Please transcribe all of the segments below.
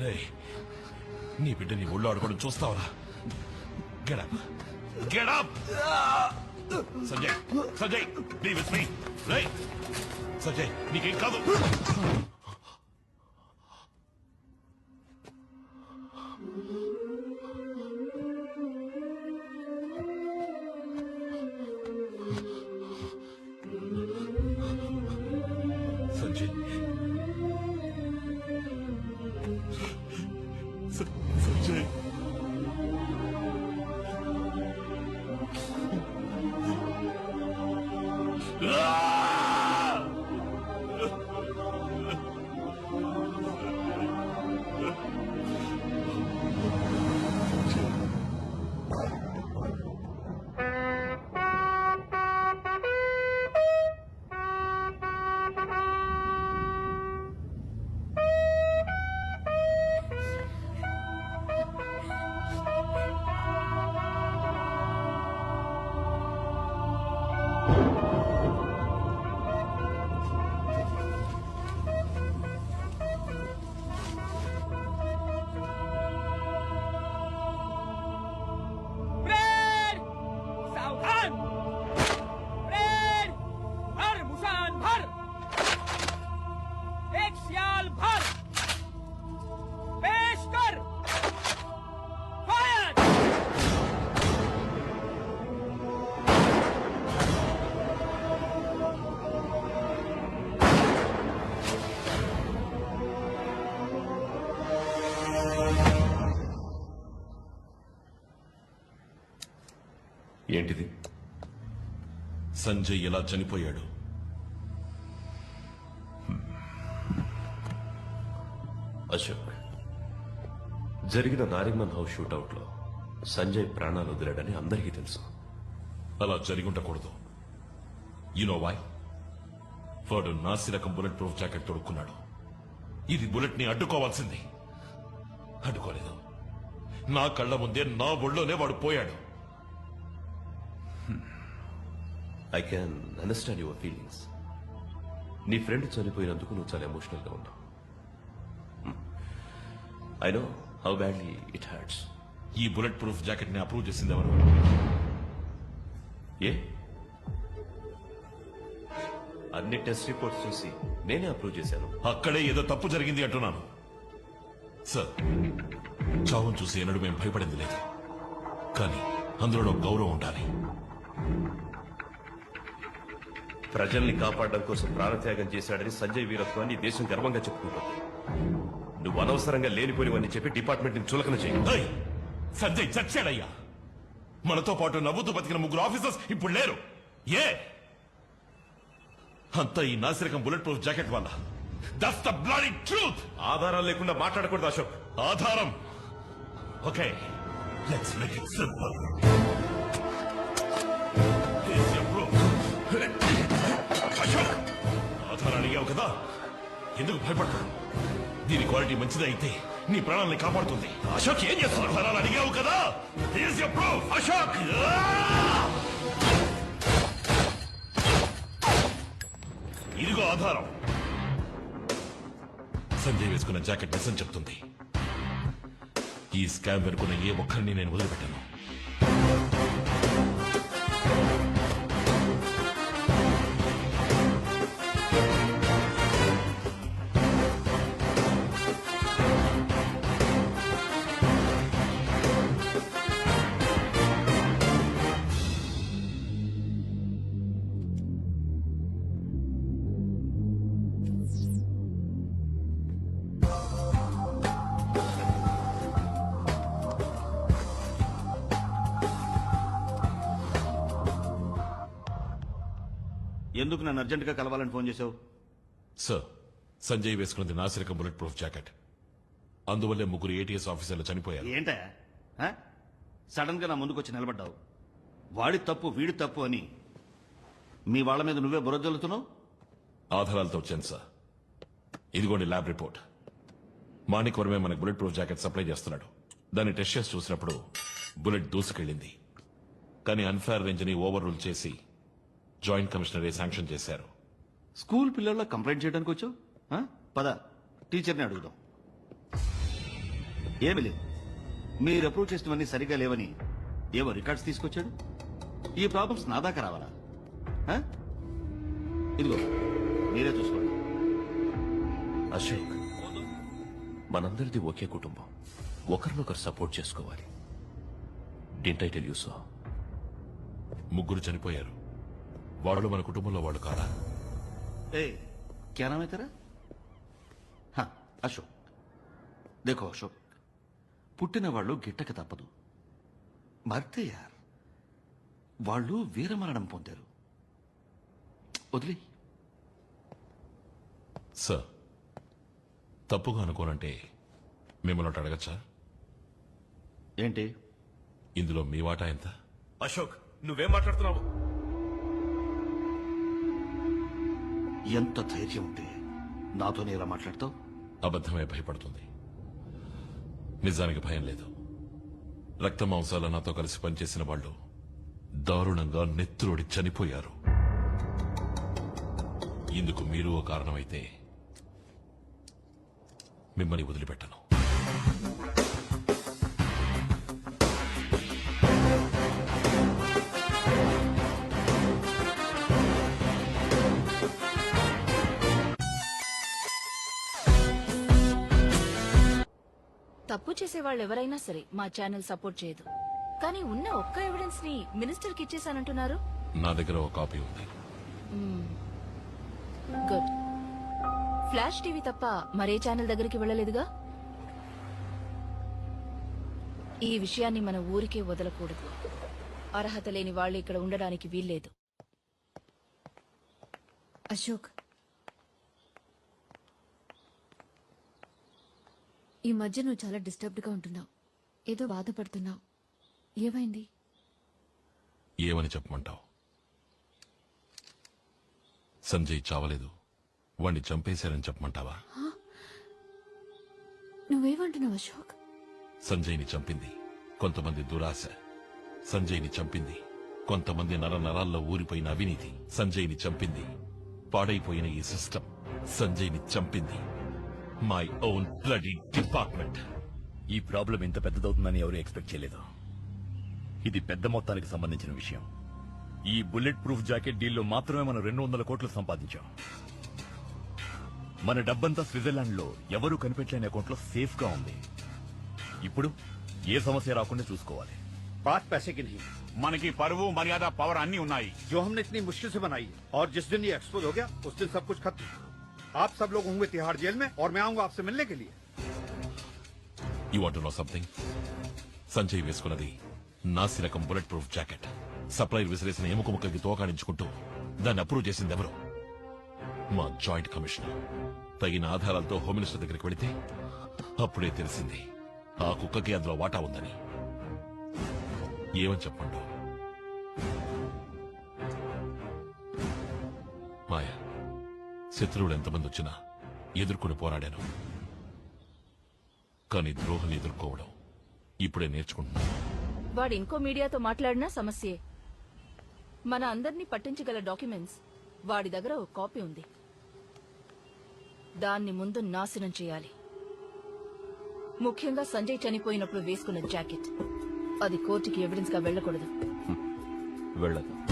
రేయ్, నీ బిడ్డ నీ ఒళ్ళు ఆడుకోవడం చూస్తావరా? Get up get up Sanjay Sanjay be with me రేయ్ సంజయ్ నీకేం కాదు. ఏంటిది? సంజయ్ ఎలా చనిపోయాడు. అశోక్ జరిగిన నారిమన్ హౌస్ షూటౌట్లో సంజయ్ ప్రాణాలు వదిలాడని అందరికీ తెలుసు. అలా జరిగి ఉండకూడదు యునో వై వాడు నాసిరకం బుల్లెట్ ప్రూఫ్ జాకెట్ తొడుక్కున్నాడు. ఇది బుల్లెట్ని అడ్డుకోవాల్సింది. అడ్డుకోలేదు. నా కళ్ళ ముందే నా ఒళ్ళోనే వాడు పోయాడు. I can understand your feelings నీ ఫ్రెండ్ చనిపోయినందుకు నువ్వు చాలా ఎమోషనల్గా ఉన్నావు. I know how badly it hurts ఈ బుల్లెట్ ప్రూఫ్ జాకెట్ని అప్రూవ్ చేసింది ఎవరు? ఏ? అన్ని టెస్ట్ రిపోర్ట్స్ చూసి నేనే అప్రూవ్ చేశాను. అక్కడే ఏదో తప్పు జరిగింది అంటున్నాను. సార్ చావును చూసి ఎన్నడూ మేము భయపడింది లేదు. కానీ అందులో గౌరవం ఉండాలి. ప్రజల్ని కాపాడడం కోసం ప్రాణత్యాగం చేశాడని సంజయ్ వీరత్వాన్ని దేశం గర్వంగా చెప్పుకుంటుంది. నువ్వు అనవసరంగా లేనిపోనివని చెప్పి డిపార్ట్మెంట్ని చులకన చేయి! సంజయ్ చచ్చాడయ్యా. మనతో పాటు నవ్వుతూ బతికిన ముగ్గురు ఆఫీసర్స్ ఇప్పుడు లేరు. ఏ? అంతా ఈ నాసిరకం బుల్లెట్ ప్రూఫ్ జాకెట్ వల్ల. దట్స్ ద బ్లడీ ట్రూత్ ఆధారాలు లేకుండా మాట్లాడకూడదు అశోక్. ఆధారం. Okay let's make it simple ఆధారాలు కదా? ఎందుకు భయపడతావు? దీని క్వాలిటీ మంచిది అయితే నీ ప్రాణాలని కాపాడుతుంది. అశోక్ ఏం చేస్తున్నావు అడిగావు కదా? అశోక్! ఇదిగో ఆధారం. సంజయ్ వేసుకున్న జాకెట్ నిజం చెప్తుంది. ఈ స్కామ్ వెనుకున్న ఏ ఒక్కరిని నేను వదిలిపెట్టాను. ఎందుకు నన్ను అర్జెంటుగా కలవాలని ఫోన్ చేశావు? సార్ సంజయ్ వేసుకున్నది నాసిరకం బుల్లెట్ ప్రూఫ్ జాకెట్. అందువల్లే ముగ్గురు ఏటీఎస్ ఆఫీసర్లు చనిపోయారు. ఏంటా? సడన్గా నా ముందుకు వచ్చి నిలబడ్డావు. వాడి తప్పు వీడి తప్పు అని మీ వాళ్ళ మీద నువ్వే బురదలుతున్నావు ఆధారాలతో వచ్చాను సార్ ఇదిగోండి ల్యాబ్ రిపోర్ట్. మాణిక్ వర్మే మనకు బుల్లెట్ ప్రూఫ్ జాకెట్ సప్లై చేస్తున్నాడు. దాన్ని టెస్ట్ చేసి చూసినప్పుడు బుల్లెట్ దూసుకెళ్ళింది. కానీ అన్ఫేర్ రేంజ్ని ఓవర్ రూల్ చేసి జాయింట్ కమిషనరే శాంక్షన్ చేశారు. స్కూల్ పిల్లల్లో కంప్లైంట్ చేయడానికి వచ్చావు? ఆ? పద టీచర్ని అడుగుదాం. ఏమి లేదు. మీరు అప్రూవ్ చేసినవన్నీ సరిగా లేవని ఏవో రికార్డ్స్ తీసుకొచ్చాడు? ఈ ప్రాబ్లమ్స్ నా దాకా రావాలా? ఆ? ఇదిగో మీరే చూసుకోండి. అశోక్ మనందరిది ఒకే కుటుంబం. ఒకరినొకరు సపోర్ట్ చేసుకోవాలి. Didn't I tell you so ముగ్గురు చనిపోయారు. వాళ్ళు మన కుటుంబంలో వాళ్ళు కాదా ఏ क्या नाम है तेरा हाँ అశోక్ देखो అశోక్ పుట్టిన వాళ్ళు గిట్టక తప్పదు మర్తే యార్ వాళ్ళు వీరమరణం పొందారు వదిలే సార్ తప్పుగా అనుకోనంటే మిమ్మల్ని ఒకటి అడగచ్చా ఏంటి ఇందులో మీ వాటా ఎంత అశోక్ నువ్వేం మాట్లాడుతున్నావు ఎంత ధైర్యం ఉంటే నాతోనే ఇలా మాట్లాడతావు? అబద్ధమే భయపడుతుంది. నిజానికి భయం లేదు. రక్త మాంసాల నాతో కలిసి పనిచేసిన వాళ్ళు దారుణంగా నెత్తురుడి చనిపోయారు. ఇందుకు మీరు ఓ కారణమైతే మిమ్మల్ని వదిలిపెట్టను. తప్పు చేసే వాళ్ళు ఎవరైనా సరే మా ఛానల్ సపోర్ట్ చేయదు. కానీ ఉన్న ఒక్క ఎవిడెన్స్ని మినిస్టర్కి ఇచ్చేసానంటున్నారు నా దగ్గర ఒక కాపీ ఉంది. గుడ్ ఫ్లాష్ టీవీ తప్ప మరే ఛానల్ దగ్గరికి వెళ్ళలేదుగా? ఈ విషయాన్ని మన ఊరికే వదలకూడదు. అర్హత లేని వాళ్ళు ఇక్కడ ఉండడానికి వీల్లేదు. అశోక్ ఈ మధ్య నువ్వు చాలా డిస్టర్బ్డ్గా ఉంటున్నావు. ఏదో బాధపడుతున్నావు. ఏమైంది? ఏమని చెప్పమంటావు? సంజయ్ చావలేదు. వాణ్ణి చంపేశారని చెప్పమంటావా? నువ్వేమంటున్నావు అశోక్? సంజయ్ని చంపింది. కొంతమంది దురాశ. సంజయ్ని చంపింది. కొంతమంది నర నరాల్లో ఊరిపోయిన అవినీతి. సంజయ్ని చంపింది. పాడైపోయిన ఈ సిస్టమ్. సంజయ్ని చంపింది. మై ఓన్ బ్లడీ డిపార్ట్మెంట్ ఈ ప్రాబ్లం ఇంత పెద్దదవుతుందని ఎవరు ఎక్స్పెక్ట్ చేయలేదు ఇది పెద్ద మొత్తానికి సంబంధించిన విషయం ఈ బుల్లెట్ ప్రూఫ్ జాకెట్ డీల్లో మాత్రమే మనం రెండు వందల కోట్లు సంపాదించాం మన డబ్బంతా స్విట్జర్లాండ్ లో ఎవరు కనిపెట్టలేని అకౌంట్ లో సేఫ్ గా ఉంది ఇప్పుడు ఏ సమస్య రాకుండా చూసుకోవాలి बात पैसे की नहीं మనకి పరువు మర్యాద పవర్ అన్ని ఉన్నాయి जो हमने इतनी मुश्किल से बनाई है और जिस दिन ये एक्सपोज हो गया उस दिन सब कुछ खत्म आप सब लोग होंगे तिहाड़ जेल में और मैं आऊंगा आपसे मिलने के लिए you want know something Sanjay వేసుకున్నది నాసి రకం బుల్లెట్ ప్రూఫ్ జాకెట్ సప్లైర్ విసిరేసిన ఎముక ముక్కకి తోకాడించుకుంటూ దాన్ని అప్రూవ్ చేసింది ఎవరు మా జాయింట్ కమిషనర్ తగిన ఆధారాలతో హోమ్ మినిస్టర్ దగ్గరికి వెళితే అప్పుడే తెలిసింది ఆ కుక్కకి అందులో వాటా ఉందని ఏమని చెప్పండు శత్రువులు ఎంతమంది వచ్చినా ఎదుర్కొని పోరాడాను. కానీ ద్రోహం ఎదుర్కోవడం ఇప్పుడే నేర్చుకుంటున్నాను. వాడు ఇంకో మీడియాతో మాట్లాడినా సమస్యే. మన అందరినీ పట్టించగల డాక్యుమెంట్స్ వాడి దగ్గర ఒక కాపీ ఉంది. దాన్ని ముందు నాశనం చేయాలి. ముఖ్యంగా సంజయ్ చనిపోయినప్పుడు వేసుకున్న జాకెట్. అది కోర్టుకి ఎవిడెన్స్గా వెళ్ళకూడదు వెళ్ళదు.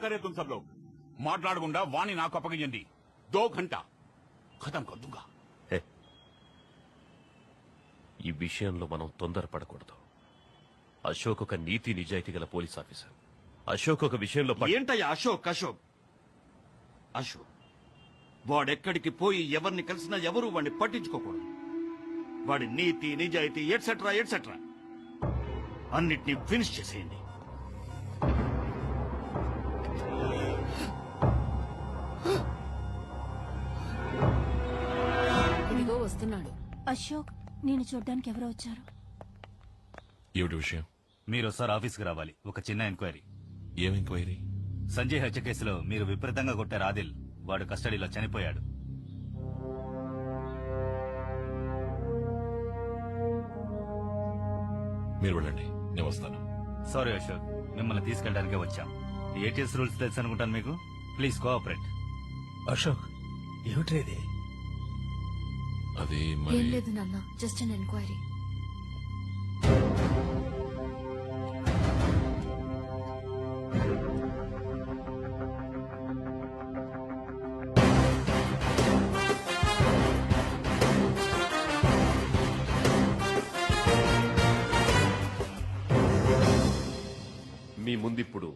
సబ్ లోగ్ మాట్లాడకుండా వాణి నాకు అప్పగించండి. దో ఘంటా. ఖతం కర్ దూంగా హే, ఈ విషయంలో మనం తొందరపడకూడదు. అశోక్ ఒక నీతి నిజాయితీ గల పోలీస్ ఆఫీసర్. అశోక్ ఒక విషయంలో పట్టు- ఏంటయ్యా అశోక్ అశోక్? అశోక్ వాడెక్కడికి పోయి ఎవరిని కలిసినా ఎవరు వాడిని పట్టించుకోకూడదు. వాడి నీతి నిజాయితీ ఎట్సెట్రా ఎట్సెట్రా అన్నిటినీ ఫినిష్ చేసేయండి. అశోక్ నేను చూడ్డానికి ఎవరో వచ్చారు. ఏమిటి విషయం? మీరు ఒకసారి ఆఫీస్కి రావాలి. ఒక చిన్న ఎంక్వైరీ. ఏం ఎంక్వైరీ? సంజయ్ హత్య కేసులో మీరు విపరీతంగా కొట్టారు ఆదిల్ వాడు కస్టడీలో చనిపోయాడు. మీరు వెళ్ళండి. నేను వస్తాను. సారీ అశోక్ మిమ్మల్ని తీసుకెళ్ళడానికే వచ్చాం. ఏటీఎస్ రూల్స్ తెలుసు అనుకుంటాను మీకు? Please cooperate. అశోక్ ఏమిటి అది ఏం మరి లేదు నాన్న జస్ట్ అన్ ఎంక్వైరీ మీ ముందిప్పుడు